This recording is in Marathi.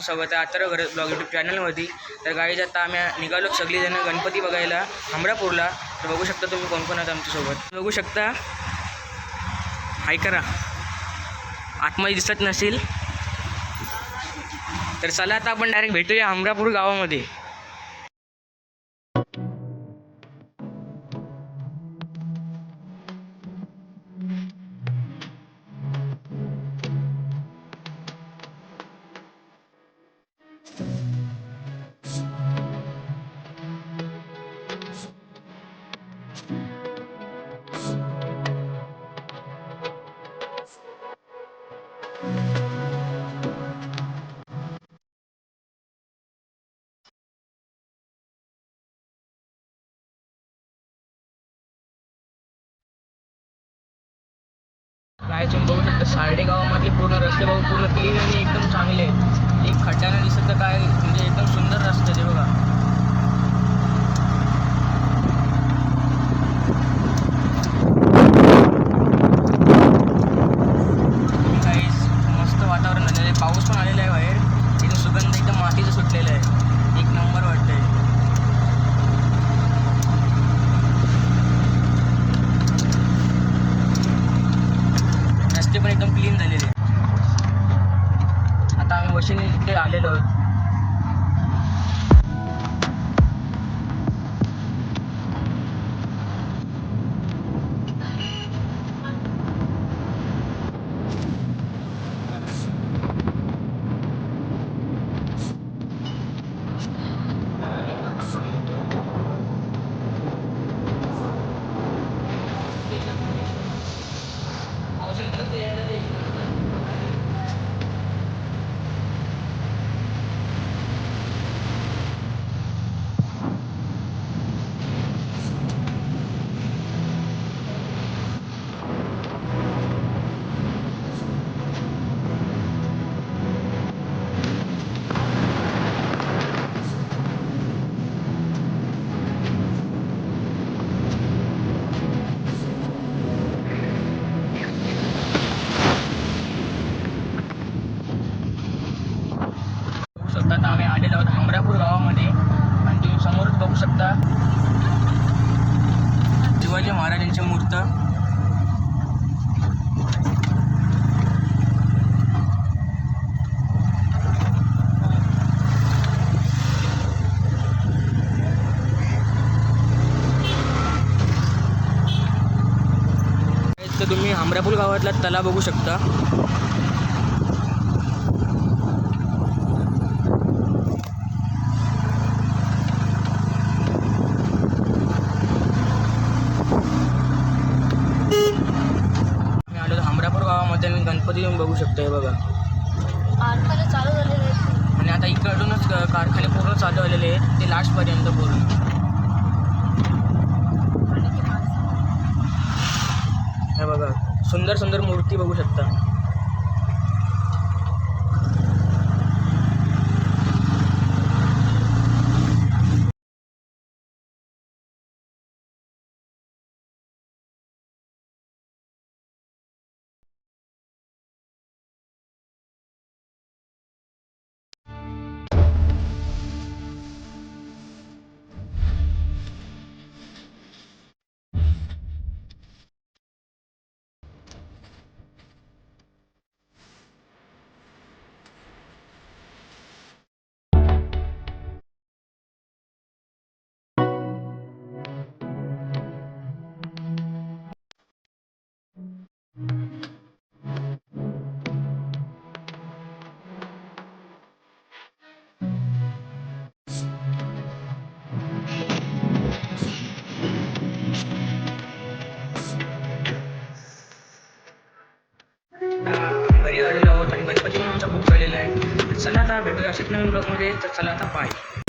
स्वागत आहे आता घर ब्लॉग यूट्यूब चॅनलमध्ये तर गाईज आता आम्ही निघालो सगळीजणं गणपती बघायला हमरापूरला. तर बघू शकता तुम्ही कोण कोण आहात आमच्यासोबत. बघू शकता. हाय करा. आतमध्ये दिसत नसेल. तर चला आता आपण डायरेक्ट भेटूया हमरापूर गावामध्ये. काय बघू शकता सारडे गावामधले पूर्ण रस्ते बघू पूर्ण क्लीन आणि एकदम चांगले आहेत. एक खड्ड्यानं दिसत तर काय म्हणजे एकदम सुंदर रस्ते ते बघा. मस्त वातावरण झालेलं आहे. पाऊस पण आलेला आहे बाहेर. तिथे सुगंध एकदम मातीचं सुटलेलं आहे. एक नंबर वाटतंय रस्ते पण एकदम क्लीन झालेले आहेत. मशीन इथे आलेलं आलेलो शिवाजी महाराजांची मूर्त. तर तुम्ही हमरापूर गावातला तलाव बघू शकता. गणपती तुम्ही बघू शकता हे बघा कारखाने चालू झालेले आहेत आणि आता इकडूनच कारखाने पूर्ण चालू झालेले आहेत. ते लास्टपर्यंत पूर्ण. हे बघा सुंदर सुंदर मूर्ती बघू शकता. चला आता भेटूया अशाच नवीन ब्लॉगमध्ये. तर चला आता बाय